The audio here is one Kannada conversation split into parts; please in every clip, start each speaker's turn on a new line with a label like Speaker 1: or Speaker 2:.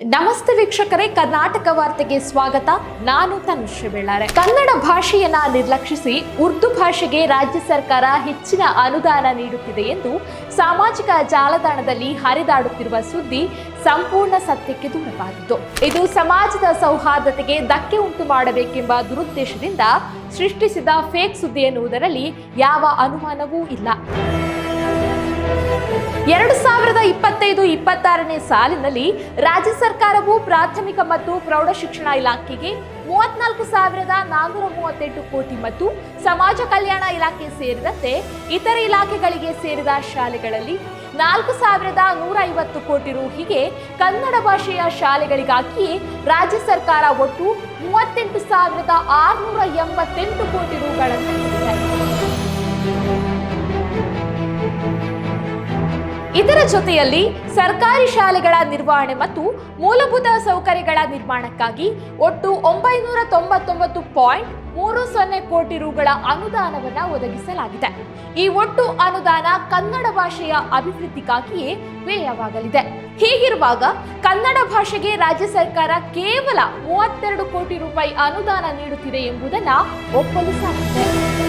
Speaker 1: ನಮಸ್ತೆ ವೀಕ್ಷಕರೇ, ಕರ್ನಾಟಕ ವಾರ್ತೆಗೆ ಸ್ವಾಗತ. ನಾನು ತನುಶ್ರೀ ಬೆಳ್ಳಾರೆ. ಕನ್ನಡ ಭಾಷೆಯನ್ನ ನಿರ್ಲಕ್ಷಿಸಿ ಉರ್ದು ಭಾಷೆಗೆ ರಾಜ್ಯ ಸರ್ಕಾರ ಹೆಚ್ಚಿನ ಅನುದಾನ ನೀಡುತ್ತಿದೆ ಎಂದು ಸಾಮಾಜಿಕ ಜಾಲತಾಣದಲ್ಲಿ ಹರಿದಾಡುತ್ತಿರುವ ಸುದ್ದಿ ಸಂಪೂರ್ಣ ಸತ್ಯಕ್ಕೆ ದೂರವಾಗಿತ್ತು ಇದು ಸಮಾಜದ ಸೌಹಾರ್ದತೆಗೆ ಧಕ್ಕೆ ಉಂಟು ಮಾಡಬೇಕೆಂಬ ದುರುದ್ದೇಶದಿಂದ ಸೃಷ್ಟಿಸಿದ ಫೇಕ್ ಸುದ್ದಿ ಎನ್ನುವುದರಲ್ಲಿ ಯಾವ ಅನುಮಾನವೂ ಇಲ್ಲ. ಎರಡು ಸಾವಿರದ ಇಪ್ಪತ್ತೈದು ಇಪ್ಪತ್ತಾರನೇ ಸಾಲಿನಲ್ಲಿ ರಾಜ್ಯ ಸರ್ಕಾರವು ಪ್ರಾಥಮಿಕ ಮತ್ತು ಪ್ರೌಢಶಿಕ್ಷಣ ಇಲಾಖೆಗೆ ಮೂವತ್ನಾಲ್ಕು ಸಾವಿರದ ನಾನ್ನೂರ ಮೂವತ್ತೆಂಟು ಕೋಟಿ ಮತ್ತು ಸಮಾಜ ಕಲ್ಯಾಣ ಇಲಾಖೆ ಸೇರಿದಂತೆ ಇತರೆ ಇಲಾಖೆಗಳಿಗೆ ಸೇರಿದ ಶಾಲೆಗಳಲ್ಲಿ ನಾಲ್ಕು ಸಾವಿರದ ನೂರ ಐವತ್ತು ಕೋಟಿ ರು ಹೀಗೆ ಕನ್ನಡ ಭಾಷೆಯ ಶಾಲೆಗಳಿಗಾಗಿಯೇ ರಾಜ್ಯ ಸರ್ಕಾರ ಒಟ್ಟು ಮೂವತ್ತೆಂಟು ಸಾವಿರದ ಆರುನೂರ ಎಂಬತ್ತೆಂಟು ಕೋಟಿ ರುಗಳನ್ನು ಇದರ ಜೊತೆಯಲ್ಲಿ ಸರ್ಕಾರಿ ಶಾಲೆಗಳ ನಿರ್ವಹಣೆ ಮತ್ತು ಮೂಲಭೂತ ಸೌಕರ್ಯಗಳ ನಿರ್ಮಾಣಕ್ಕಾಗಿ ಒಟ್ಟು ಒಂಬೈನೂರ ತೊಂಬತ್ತೊಂಬತ್ತು ಪಾಯಿಂಟ್ ಮೂರು ಸೊನ್ನೆ ಕೋಟಿ ರುಗಳ ಅನುದಾನವನ್ನ ಒದಗಿಸಲಾಗಿದೆ. ಈ ಒಟ್ಟು ಅನುದಾನ ಕನ್ನಡ ಭಾಷೆಯ ಅಭಿವೃದ್ಧಿಗಾಗಿಯೇ ವ್ಯಯವಾಗಲಿದೆ. ಹೀಗಿರುವಾಗ ಕನ್ನಡ ಭಾಷೆಗೆ ರಾಜ್ಯ ಸರ್ಕಾರ ಕೇವಲ ಮೂವತ್ತೆರಡು ಕೋಟಿ ರೂಪಾಯಿ ಅನುದಾನ ನೀಡುತ್ತಿದೆ ಎಂಬುದನ್ನ ಒಪ್ಪಲು ಸಾಧ್ಯ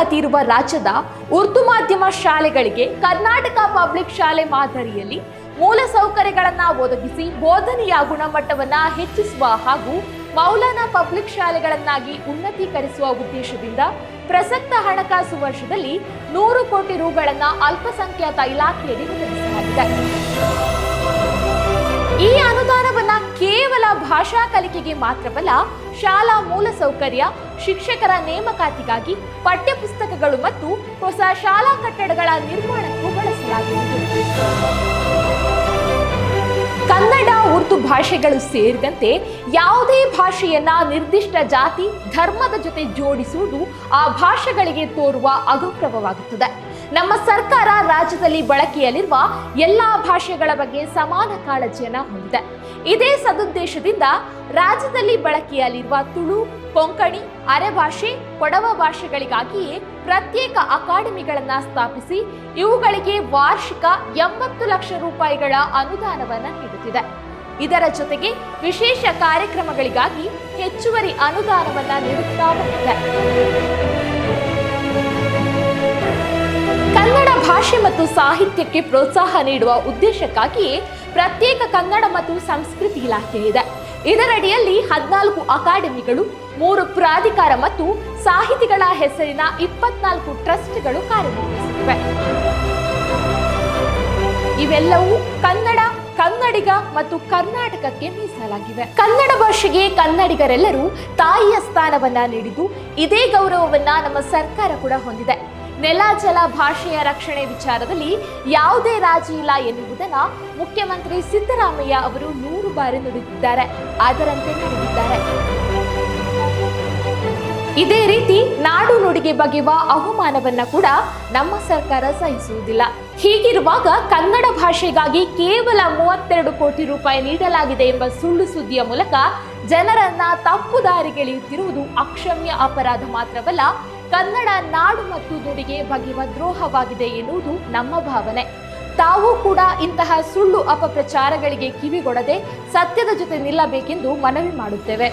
Speaker 1: ದಾಖಲಾತಿ ಇರುವ ರಾಜ್ಯದ ಉರ್ದು ಮಾಧ್ಯಮ ಶಾಲೆಗಳಿಗೆ ಕರ್ನಾಟಕ ಪಬ್ಲಿಕ್ ಶಾಲೆ ಮಾದರಿಯಲ್ಲಿ ಮೂಲ ಸೌಕರ್ಯಗಳನ್ನು ಒದಗಿಸಿ ಬೋಧನೆಯ ಗುಣಮಟ್ಟವನ್ನು ಹೆಚ್ಚಿಸುವ ಹಾಗೂ ಮೌಲಾನಾ ಪಬ್ಲಿಕ್ ಶಾಲೆಗಳನ್ನಾಗಿ ಉನ್ನತೀಕರಿಸುವ ಉದ್ದೇಶದಿಂದ ಪ್ರಸಕ್ತ ಹಣಕಾಸು ವರ್ಷದಲ್ಲಿ ನೂರು ಕೋಟಿ ರುಗಳನ್ನು ಅಲ್ಪಸಂಖ್ಯಾತ ಇಲಾಖೆಯಲ್ಲಿ ಈ ಅನುದಾನವನ್ನ ಕೇವಲ ಭಾಷಾ ಕಲಿಕೆಗೆ ಮಾತ್ರವಲ್ಲ, ಶಾಲಾ ಮೂಲಸೌಕರ್ಯ, ಶಿಕ್ಷಕರ ನೇಮಕಾತಿಗಾಗಿ ಪಠ್ಯಪುಸ್ತಕಗಳು ಮತ್ತು ಹೊಸ ಶಾಲಾ ಕಟ್ಟಡಗಳ ನಿರ್ಮಾಣಕ್ಕೂ ಬಳಸಲಾಗುವುದು. ಕನ್ನಡ, ಉರ್ದು ಭಾಷೆಗಳು ಸೇರಿದಂತೆ ಯಾವುದೇ ಭಾಷೆಯನ್ನ ನಿರ್ದಿಷ್ಟ ಜಾತಿ, ಧರ್ಮದ ಜೊತೆ ಜೋಡಿಸುವುದು ಆ ಭಾಷೆಗಳಿಗೆ ತೋರುವ ಅಗೌರವವಾಗುತ್ತದೆ. ನಮ್ಮ ಸರ್ಕಾರ ರಾಜ್ಯದಲ್ಲಿ ಬಳಕೆಯಲ್ಲಿರುವ ಎಲ್ಲಾ ಭಾಷೆಗಳ ಬಗ್ಗೆ ಸಮಾನ ಕಾಳಜಿಯನ್ನು ಹೊಂದಿದೆ. ಇದೇ ಸದುದ್ದೇಶದಿಂದ ರಾಜ್ಯದಲ್ಲಿ ಬಳಕೆಯಲ್ಲಿರುವ ತುಳು, ಕೊಂಕಣಿ ಅರೆಭಾಷೆ ಕೊಡವ ಭಾಷೆಗಳಿಗಾಗಿಯೇ ಪ್ರತ್ಯೇಕ ಅಕಾಡೆಮಿಗಳನ್ನು ಸ್ಥಾಪಿಸಿ ಇವುಗಳಿಗೆ ವಾರ್ಷಿಕ ಎಂಬತ್ತು ಲಕ್ಷ ರೂಪಾಯಿಗಳ ಅನುದಾನವನ್ನು ನೀಡುತ್ತಿದೆ. ಇದರ ಜೊತೆಗೆ ವಿಶೇಷ ಕಾರ್ಯಕ್ರಮಗಳಿಗಾಗಿ ಹೆಚ್ಚುವರಿ ಅನುದಾನವನ್ನು ನೀಡುತ್ತಾ ಬಂದಿದೆ. ಕನ್ನಡ ಭಾಷೆ ಮತ್ತು ಸಾಹಿತ್ಯಕ್ಕೆ ಪ್ರೋತ್ಸಾಹ ನೀಡುವ ಉದ್ದೇಶಕ್ಕಾಗಿಯೇ ಪ್ರತ್ಯೇಕ ಕನ್ನಡ ಮತ್ತು ಸಂಸ್ಕೃತಿ ಇಲಾಖೆ ಇದೆ. ಇದರಡಿಯಲ್ಲಿ ಹದಿನಾಲ್ಕು ಅಕಾಡೆಮಿಗಳು, ಮೂರು ಪ್ರಾಧಿಕಾರ ಮತ್ತು ಸಾಹಿತಿಗಳ ಹೆಸರಿನ ಇಪ್ಪತ್ನಾಲ್ಕು ಟ್ರಸ್ಟ್ಗಳು ಕಾರ್ಯನಿರ್ವಹಿಸುತ್ತಿವೆ. ಇವೆಲ್ಲವೂ ಕನ್ನಡ, ಕನ್ನಡಿಗ ಮತ್ತು ಕರ್ನಾಟಕಕ್ಕೆ ಮೀಸಲಾಗಿವೆ. ಕನ್ನಡ ಭಾಷೆಗೆ ಕನ್ನಡಿಗರೆಲ್ಲರೂ ತಾಯಿಯ ಸ್ಥಾನವನ್ನ ನೀಡಿದ್ದು ಇದೇ ಗೌರವವನ್ನ ನಮ್ಮ ಸರ್ಕಾರ ಕೂಡ ಹೊಂದಿದೆ. ನೆಲ ಜಲ ಭಾಷೆಯ ರಕ್ಷಣೆ ವಿಚಾರದಲ್ಲಿ ಯಾವುದೇ ರಾಜಿ ಇಲ್ಲ ಎನ್ನುವುದನ್ನು ಮುಖ್ಯಮಂತ್ರಿ ಸಿದ್ದರಾಮಯ್ಯ ಅವರು ನೂರು ಬಾರಿ ನುಡಿದಿದ್ದಾರೆ. ಅದರಂತೆ ನಡೆದಿದ್ದಾರೆ. ಇದೇ ರೀತಿ ನಾಡು ನುಡಿಗೆ ಬಗೆಯುವ ಅವಮಾನವನ್ನ ಕೂಡ ನಮ್ಮ ಸರ್ಕಾರ ಸಹಿಸುವುದಿಲ್ಲ. ಹೀಗಿರುವಾಗ ಕನ್ನಡ ಭಾಷೆಗಾಗಿ ಕೇವಲ ಮೂವತ್ತೆರಡು ಕೋಟಿ ರೂಪಾಯಿ ನೀಡಲಾಗಿದೆ ಎಂಬ ಸುಳ್ಳು ಸುದ್ದಿಯ ಮೂಲಕ ಜನರನ್ನ ತಪ್ಪು ದಾರಿಗೆಳೆಯುತ್ತಿರುವುದು ಅಕ್ಷಮ್ಯ ಅಪರಾಧ ಮಾತ್ರವಲ್ಲ ಕನ್ನಡ ನಾಡು ಮತ್ತು ದುಡಿಗೆ ಬಗೆಯುವ ದ್ರೋಹವಾಗಿದೆ ಎನ್ನುವುದು ನಮ್ಮ ಭಾವನೆ. ತಾವು ಕೂಡ ಇಂತಹ ಸುಳ್ಳು ಅಪಪ್ರಚಾರಗಳಿಗೆ ಕಿವಿಗೊಡದೆ ಸತ್ಯದ ಜೊತೆ ನಿಲ್ಲಬೇಕೆಂದು ಮನವಿ ಮಾಡುತ್ತೇವೆ.